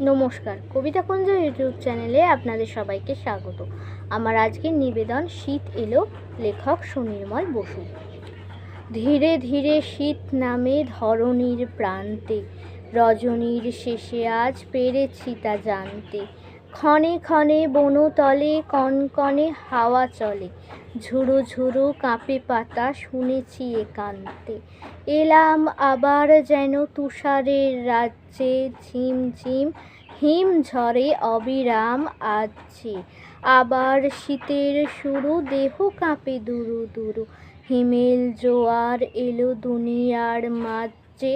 নমস্কার। কবিতা কুঞ্জ ইউটিউব চ্যানেলে আপনাদের সবাইকে স্বাগত। আমার আজকের নিবেদন শীত এলো, লেখক সুনির্মল বসু। ধীরে ধীরে শীত নামে ধরনীর প্রান্তে, রজনীর শেষে আজ পেরেছি তা জানতে। ক্ষণে ক্ষণে বনতলে, কনকনে হাওয়া চলে। ঝুরু ঝুরু কাঁপে পাতা শুনেছি একান্তে এলাম আবার যেন তুষারের রাজ্যে ঝিমঝিম হিম ঝরে অবিরাম আছে আবার শীতের শুরু, দেহ কাঁপে দুরু দুরু। হিমেল জোয়ার এলো দুনিয়ার মাঝে।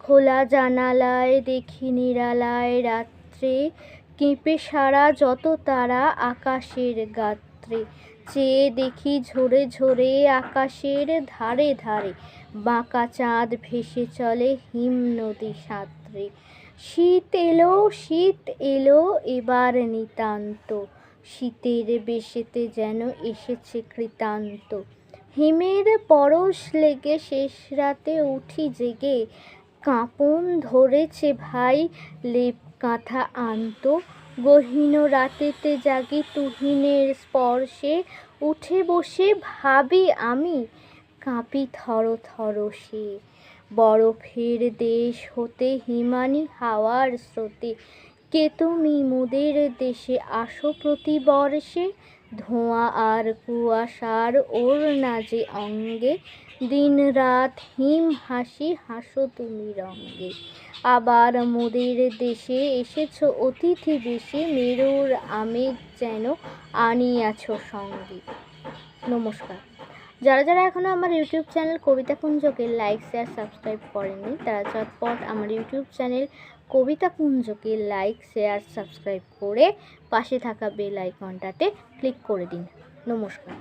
খোলা জানালায় দেখি নিরালায় রাত্রে কেঁপে সারা যত তারা আকাশের গাত্রে। চেয়ে দেখি ঝরে ঝরে আকাশের ধারে ধারে, বাঁকা চাঁদ ভেসে চলে হিম নদী সাঁতরে। শীত এলো শীত এলো, এবার নিতান্ত। শীতের বেশেতে যেন এসেছে কৃতান্ত। হিমের পরশ লেগে শেষ রাতে উঠি জেগে, কাঁপন ধরেছে ভাই, লেপ কাঁথা আনত। গহীন রাতেতে জাগি তুহিনের স্পর্শে উঠে বসে ভাবি আমি, কাঁপি থর থর সে। বরফের দেশ হতে হিমানি হাওয়ার স্রোতে কে তুমি মোদের দেশে আসো প্রতি বর্ষে? ধোঁয়া আর কুয়াশার ওর না যে অঙ্গে। দিন রাত হিম হাসি হাসো তুমি রঙ্গে আবার মোদের দেশে এসেছ অতিথি বেশি। মেরুর আমেজ যেন আনিয়াছ সঙ্গে। নমস্কার। যারা যারা এখনও আমার ইউটিউব চ্যানেল কবিতা কুঞ্জকে লাইক শেয়ার সাবস্ক্রাইব করেনি, তারা চটপট আমার ইউটিউব চ্যানেল কবিতা কুঞ্জকে লাইক শেয়ার সাবস্ক্রাইব করে পাশে থাকা বেল আইকনটাতে ক্লিক করে দিন। নমস্কার।